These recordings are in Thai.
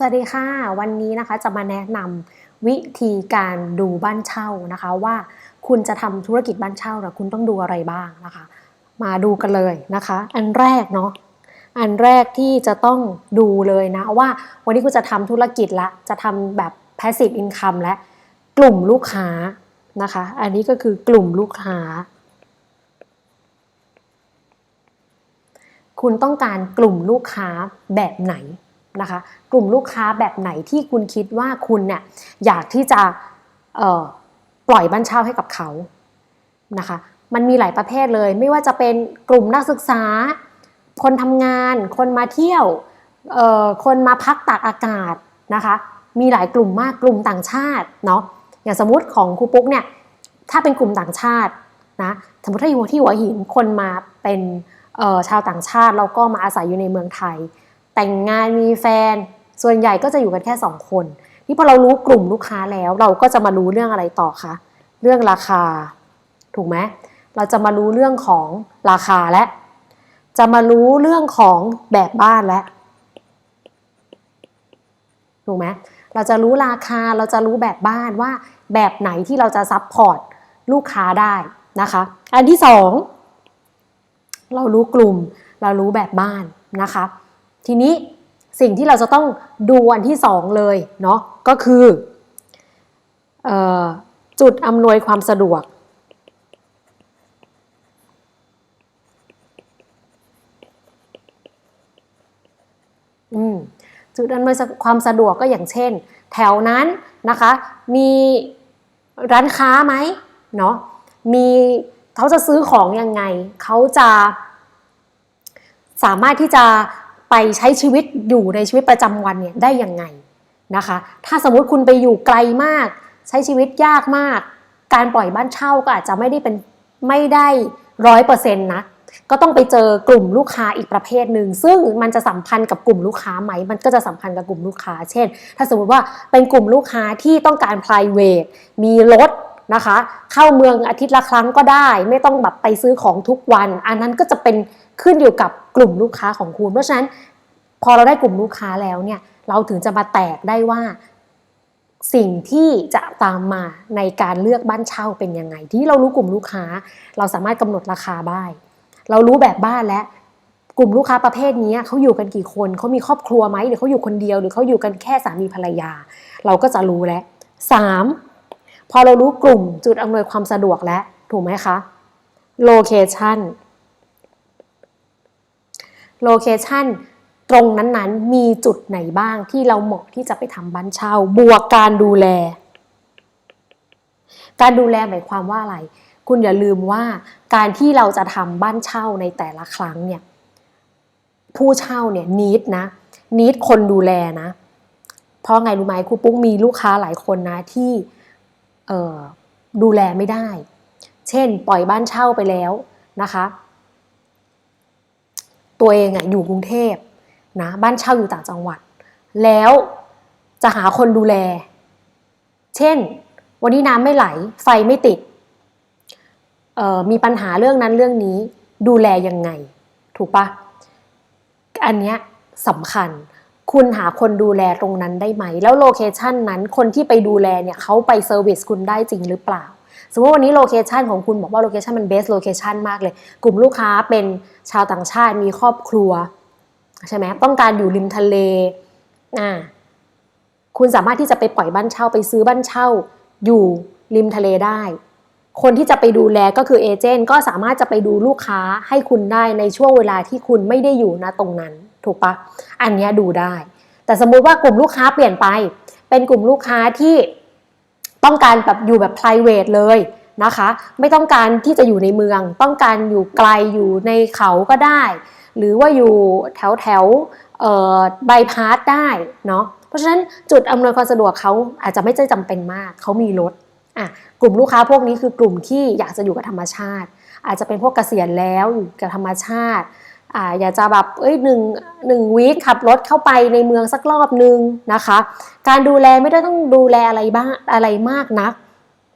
สวัสดีค่ะ วันนี้นะคะจะมาแนะนำวิธีการดูบ้านเช่านะคะว่าคุณจะทำธุรกิจบ้านเช่านะคุณต้องดูอะไรบ้างนะคะ มาดูกันเลยนะคะ อันแรกเนาะอันแรกที่จะต้องดูเลยนะว่าวันนี้คุณจะทำธุรกิจละจะทำแบบ passive income และกลุ่มลูกค้านะคะ อันนี้ก็คือกลุ่มลูกค้า คุณต้องการกลุ่มลูกค้าแบบไหน นะคะ กลุ่มลูกค้าแบบไหนที่คุณคิดว่าคุณเนี่ยอยากที่จะปล่อยบ้านเช่าให้กับเขานะคะ มันมีหลายประเภทเลย ไม่ว่าจะเป็นกลุ่มนักศึกษา คนทำงาน คนมาเที่ยวคนมาพักตากอากาศนะคะ มีหลายกลุ่มมากกลุ่มต่างชาติเนาะอย่างสมมติของครูปุ๊กเนี่ยถ้าเป็นกลุ่มต่างชาตินะสมมติถ้าอยู่ที่หัวหินคนมาเป็นชาวต่างชาติแล้วก็มาอาศัยอยู่ในเมืองไทย แต่งงานมีแฟน ส่วนใหญ่ก็จะอยู่กันแค่สองคนที่พอเรารู้กลุ่มลูกค้าแล้ว เราก็จะมารู้เรื่องอะไรต่อคะเรื่องราคา ถูกไหมเราจะมารู้เรื่องของราคาและ จะมารู้เรื่องของแบบบ้านและถูกไหมเราจะรู้ราคาเราจะรู้แบบบ้านว่าแบบไหนที่เราจะซับพอร์ตลูกค้าได้นะคะ อันที่สองเรารู้กลุ่ม เรารู้แบบบ้านนะคะ ทีนี้สิ่งที่เราจะต้องดูอันที่สองเลยเนาะก็คือออจุดอำนวยความสะดวก จุดอำนวยความสะดวกก็อย่างเช่น แถวนั้นนะคะ มีร้านค้าไหมเนาะมีเขาจะซื้อของยังไง เขาจะสามารถที่จะ ไปใช้ชีวิตอยู่ในชีวิตประจำวันเนี่ยได้ยังไงนะคะ ถ้าสมมุติคุณไปอยู่ไกลมาก ใช้ชีวิตยากมาก การปล่อยบ้านเช่าก็อาจจะไม่ได้เป็นไม่ได้ร้อยเปอร์เซ็นต์นะก็ต้องไปเจอกลุ่มลูกค้าอีกประเภทหนึ่งซึ่งมันจะสัมพันธ์กับกลุ่มลูกค้าไหม มันก็จะสัมพันธ์กับกลุ่มลูกค้า เช่น ถ้าสมมติว่าเป็นกลุ่มลูกค้าที่ต้องการ private มีรถ นะคะ เข้าเมืองอาทิตย์ละครั้งก็ได้ ไม่ต้องแบบไปซื้อของทุกวัน อันนั้นก็จะเป็นขึ้นอยู่กับกลุ่มลูกค้าของคุณ เพราะฉะนั้นพอเราได้กลุ่มลูกค้าแล้วเนี่ยเราถึงจะมาแตกได้ว่าสิ่งที่จะตามมาในการเลือกบ้านเช่าเป็นยังไง ที่เรารู้กลุ่มลูกค้า เราสามารถกำหนดราคาได้เรารู้แบบบ้านและกลุ่มลูกค้าประเภทนี้เขาอยู่กันกี่คนเขามีครอบครัวไหมหรือเขาอยู่คนเดียว หรือเขาอยู่กันแค่สามีภรรยา เราก็จะรู้แล้วสาม พอเรารู้กลุ่มจุดอำนวยความสะดวกแล้วถูกไหมคะโลเคชันโลเคชันตรงนั้นๆ มีจุดไหนบ้างที่เราเหมาะที่จะไปทำบ้านเช่า บวกการดูแล การดูแลหมายความว่าอะไร คุณอย่าลืมว่าการที่เราจะทำบ้านเช่าในแต่ละครั้งเนี่ยผู้เช่าเนี่ยนิดนะนิดคนดูแลนะ เพราะไงรู้ไหมครูปุ๊กมีลูกค้าหลายคนนะที่ ดูแลไม่ได้ เช่น ปล่อยบ้านเช่าไปแล้วนะคะ ตัวเองอะอยู่กรุงเทพนะบ้านเช่าอยู่ต่างจังหวัด แล้วจะหาคนดูแล เช่น วันนี้น้ำไม่ไหล ไฟไม่ติดมีปัญหาเรื่องนั้นเรื่องนี้ดูแลยังไง ถูกปะอันเนี้ยสำคัญ คุณหาคนดูแลตรงนั้นได้ไหม แล้วโลเคชันนั้นคนที่ไปดูแลเนี่ยเขาไปเซอร์วิสคุณได้จริงหรือเปล่า สมมติวันนี้โลเคชันของคุณบอกว่าโลเคชันมันเบสโลเคชันมากเลย กลุ่มลูกค้าเป็นชาวต่างชาติมีครอบครัวใช่ไหมต้องการอยู่ริมทะเลอ่าคุณสามารถที่จะไปปล่อยบ้านเช่าไปซื้อบ้านเช่า อยู่ริมทะเลได้ คนที่จะไปดูแลก็คือเอเจนต์ก็สามารถจะไปดูลูกค้าให้คุณได้ในช่วงเวลาที่คุณไม่ได้อยู่นะตรงนั้น ถูกปะอันนี้ดูได้ แต่สมมุติว่ากลุ่มลูกค้าเปลี่ยนไป เป็นกลุ่มลูกค้าที่ต้องการแบบอยู่แบบ p r i v a t e เลยนะคะ ไม่ต้องการที่จะอยู่ในเมือง ต้องการอยู่ไกลอยู่ในเขาก็ได้ หรือว่าอยู่แถวแถวบพาสได้เนาะเพราะฉะนั้นจุดอำนวยความสะดวกเขาอาจจะไม่ใช่จำเป็นมากเขามีรถอะกลุ่มลูกค้าพวกนี้คือกลุ่มที่อยากจะอยู่กับธรรมชาติ อาจจะเป็นพวกเกษียณแล้วอยู่กับธรรมชาติ อ่าอยากจะแบบเอ้ยหนึ่งหนึ่งวีคขับรถเข้าไปในเมืองสักรอบนึงนะคะ การดูแลไม่ได้ต้องดูแลอะไรบ้างอะไรมากนัก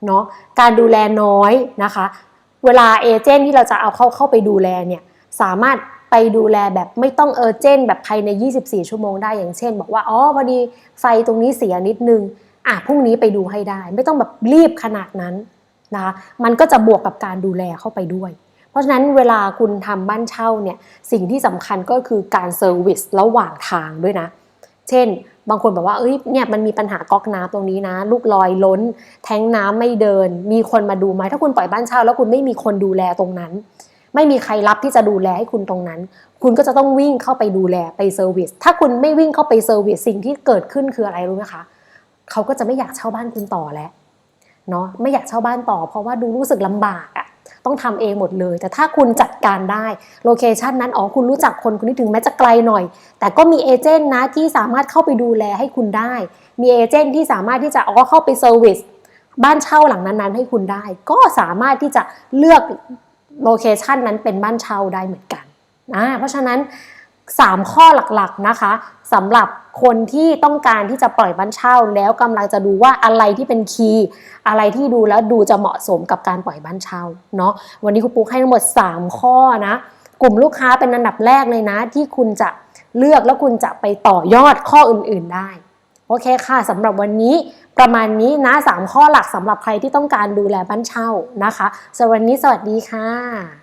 เนาะการดูแลน้อยนะคะ เวลาเอเจนต์ที่เราจะเอาเข้าเข้าไปดูแลเนี่ยสามารถไปดูแลแบบไม่ต้องเอเจนแบบภายใน 24 ชั่วโมงได้อย่างเช่น บอกว่าอ๋อพอดีไฟตรงนี้เสียนิดนึงอะพรุ่งนี้ไปดูให้ได้ ไม่ต้องแบบรีบขนาดนั้นนะคะมันก็จะบวกกับการดูแลเข้าไปด้วย เพราะฉะนั้นเวลาคุณทำบ้านเช่าเนี่ยสิ่งที่สำคัญก็คือการเซอร์วิสระหว่างทางด้วยนะ เช่น บางคนแบบว่าเอ้ยเนี่ยมันมีปัญหาก๊อกน้ำตรงนี้นะ ลูกลอยล้น แทงน้ำไม่เดิน มีคนมาดูไหมถ้าคุณปล่อยบ้านเช่า แล้วคุณไม่มีคนดูแลตรงนั้น ไม่มีใครรับที่จะดูแลให้คุณตรงนั้น คุณก็จะต้องวิ่งเข้าไปดูแลไปเซอร์วิสถ้าคุณไม่วิ่งเข้าไปเซอร์วิสสิ่งที่เกิดขึ้นคืออะไรรู้ไหมคะเขาก็จะไม่อยากเช่าบ้านคุณต่อแล้วเนาะไม่อยากเช่าบ้านต่อ เพราะว่าดูรู้สึกลำบากอะ ต้องทำเองหมดเลย แต่ถ้าคุณจัดการได้โลเคชันนั้นอ๋อคุณรู้จักคนคนนี้ถึงแม้จะไกลหน่อย แต่ก็มีเอเจนต์นะที่สามารถเข้าไปดูแลให้คุณได้ มีเอเจนต์ที่สามารถที่จะอ๋อเข้าไปเซอร์วิสบ้านเช่าหลังนั้นๆ ให้คุณได้ ก็สามารถที่จะเลือกโลเคชันนั้นเป็นบ้านเช่าได้เหมือนกันนะเพราะฉะนั้น 3 ข้อหลักๆนะคะสำหรับคนที่ต้องการที่จะปล่อยบ้านเช่า แล้วกำลังจะดูว่าอะไรที่เป็นคีย์อะไรที่ดูแล้วดูจะเหมาะสมกับการปล่อยบ้านเช่าเนาะวันนี้คุณปุ๊กให้ทั้งหมด 3 ข้อนะกลุ่มลูกค้าเป็นอันดับแรกเลยนะ ที่คุณจะเลือกแล้วคุณจะไปต่อยอดข้ออื่น ๆได้โอเคค่ะสำหรับวันนี้ประมาณนี้นะ 3 ข้อหลักสำหรับใครที่ต้องการดูแลบ้านเช่านะคะสำหรับวันนี้สวัสดีค่ะ